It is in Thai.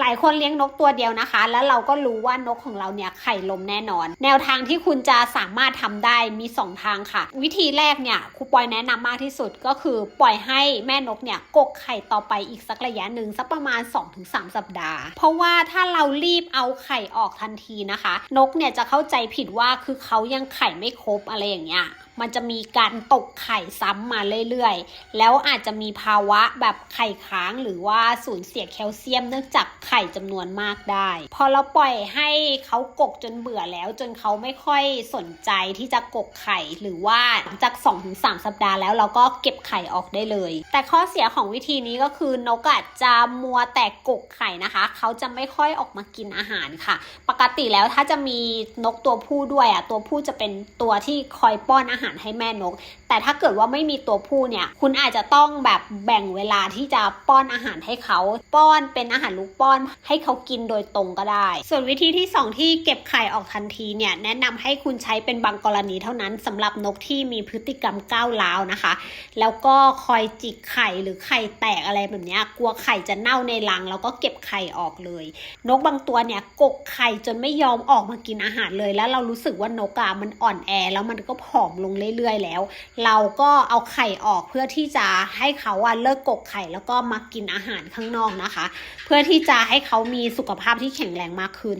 หลายคนเลี้ยงนกตัวเดียวนะคะ แล้วเราก็รู้ว่านกของเราเนี่ยไข่ลมแน่นอน แนวทางที่คุณจะสามารถทำได้มี 2 ทางค่ะ วิธีแรกเนี่ยครูปอยแนะนำมากที่สุดก็คือปล่อยให้แม่นกเนี่ยกกไข่ต่อไปอีกสักระยะหนึ่งสักประมาณ 2-3 สัปดาห์ เพราะว่าถ้าเรารีบเอาไข่ออกทันทีนะคะ นกเนี่ยจะเข้าใจผิดว่าคือเขายังไข่ไม่ครบอะไรอย่างเงี้ย มันจะมีการตกไข่ซ้ำมาเรื่อยๆ แล้วอาจจะมีภาวะแบบไข่ค้างหรือว่าสูญเสียแคลเซียมเนื่องจากไข่จำนวนมากได้ พอเราปล่อยให้เขากกจนเบื่อแล้วจนเขาไม่ค่อยสนใจที่จะกกไข่ หรือว่าหลังจาก 2-3 สัปดาห์แล้วเราก็เก็บไข่ออกได้เลย แต่ข้อเสียของวิธีนี้ก็คือนกอาจจะมัวแต่กกไข่นะคะ เขาจะไม่ค่อยออกมากินอาหารค่ะ ปกติแล้วถ้าจะมีนกตัวผู้ด้วยอะตัวผู้จะเป็นตัวที่คอยป้อนอาหารให้แม่นก แต่ถ้าเกิดว่าไม่มีตัวผู้เนี่ย คุณอาจจะต้องแบบแบ่งเวลาที่จะป้อนอาหารให้เขา ป้อนเป็นอาหารลูกป้อนให้เขากินโดยตรงก็ได้ ส่วนวิธีที่สองที่เก็บไข่ออกทันทีเนี่ยแนะนำให้คุณใช้เป็นบางกรณีเท่านั้นสำหรับนกที่มีพฤติกรรมก้าวร้าวนะคะ แล้วก็คอยจิกไข่หรือไข่แตกอะไรแบบนี้กลัวไข่จะเน่าในรัง แล้วก็เก็บไข่ออกเลย นกบางตัวเนี่ยกกไข่จนไม่ยอมออกมากินอาหารเลย แล้วเรารู้สึกว่านกอะมันอ่อนแอแล้วมันก็ผอมลงเรื่อยๆแล้ว เราก็เอาไข่ออกเพื่อที่จะให้เขาอะเลิกกกไข่แล้วก็มากินอาหารข้างนอกนะคะ เพื่อที่จะให้เขามีสุขภาพที่แข็งแรงมากขึ้น